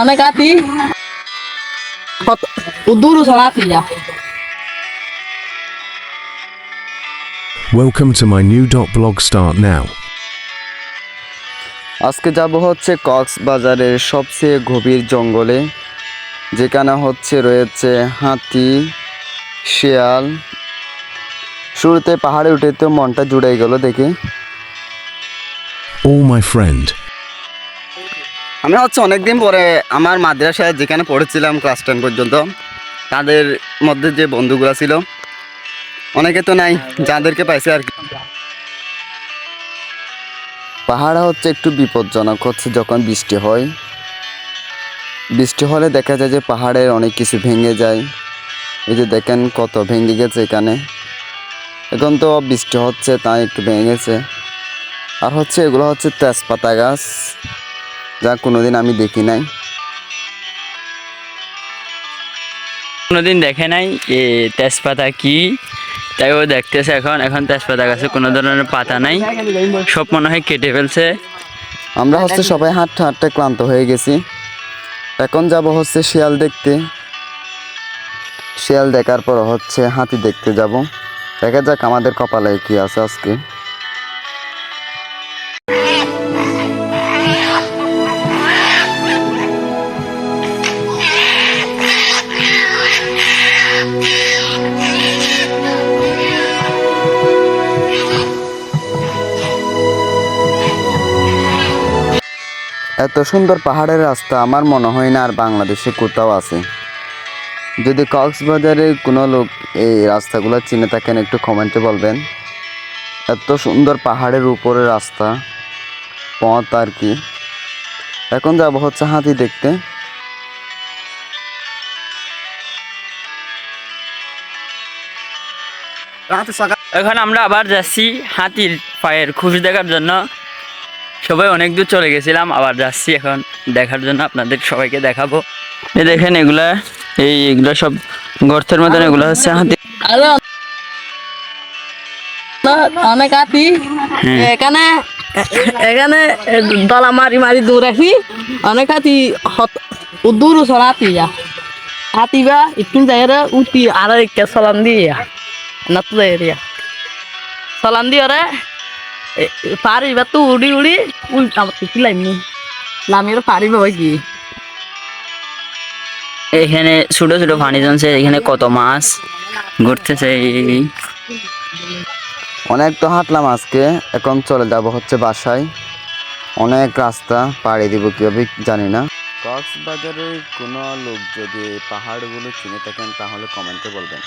অনেক আতি দূর যা Welcome to my new dot blog start now. আজকে যাব হচ্ছে কক্সবাজারের সবচেয়ে গভীর জঙ্গলে যেখানে হচ্ছে রয়েছে হাতি শিয়াল শুরুতে পাহাড়ে উঠে তো মনটা জুড়ে গেল দেখে ও মাই friend. আমি হচ্ছে অনেকদিন পরে আমার মাদ্রাসায় যেখানে পড়েছিলাম ক্লাস টেন পর্যন্ত, তাদের মধ্যে যে বন্ধুগুলো ছিল, অনেকে তো নাই, যাদেরকে পাইছে আর কি। পাহাড় হচ্ছে একটু বিপজ্জনক, হচ্ছে যখন বৃষ্টি হয়, বৃষ্টি হলে দেখা যায় যে পাহাড়ের অনেক কিছু ভেঙে যায়। এই যে দেখেন কত ভেঙে গেছে এখানে। এখন তো বৃষ্টি হচ্ছে, তাই একটু ভেঙে গেছে আর হচ্ছে এগুলো হচ্ছে তেজপাতা গাছ। যা কোনোদিন আমি দেখি নাই। কোনোদিন দেখে নাই এ তেজপাতা কি তাই ও দেখতেছে এখন। এখন তেজপাতা গাছে কোনো ধরনের পাতা নাই। সব মনে হয় কেটে ফেলছে। আমরা হচ্ছে সবাই হাঁটতে হাঁটতে ক্লান্ত হয়ে গেছি। এখন যাব হচ্ছে শিয়াল দেখতে। শিয়াল দেখার পর হচ্ছে হাতি দেখতে যাব। দেখা যাক আমাদের কপালে কি আছে আজকে। এত সুন্দর পাহাড়ের রাস্তা আমার মনে হয় না আর বাংলাদেশে কোথাও আছে। যদি কক্সবাজারে কোনো লোক এই রাস্তাগুলো চিনে থাকেন, একটু কমেন্টে বলবেন। এত সুন্দর পাহাড়ের উপরে রাস্তা, পথ আর কি। এখন যাব হচ্ছে হাতি দেখতে। এখন আমরা আবার যাচ্ছি হাতির পায়ের খুশি দেখার জন্য। সবাই অনেক দূর চলে গেছিলাম আবার যাচ্ছি এখন দেখার জন্য আপনাদের সবাইকে দেখাবো। এই দেখেন এগুলা এই এগুলা সব গর্তের মতন এগুলো হচ্ছে হাতি। অনেক আতি এখানে এখানে দলা মারি মারি দূর রাখি। অনেক হাতি দূর সরাতি যা। হাতি বা একটু জায়গা উঠি আর একটা সলান দিয়ে না তো এরিয়া সলান দিয়ে রে। পারি বা তো উড়ি উড়ি উল্টা কিছু লাইনি লামির পারি বাবা কি? এখানে ছোট ছোট পানি জমছে এখানে কত মাছ ঘুরতেছে এই- অনেক তো হাঁটলাম আজকে এখন চলে যাব হচ্ছে বাসায়। অনেক রাস্তা পাড়ি দিব কীভাবে জানি না। কক্সবাজারের কোনো লোক যদি পাহাড়গুলো চিনে থাকেন তাহলে কমেন্টে বলবেন।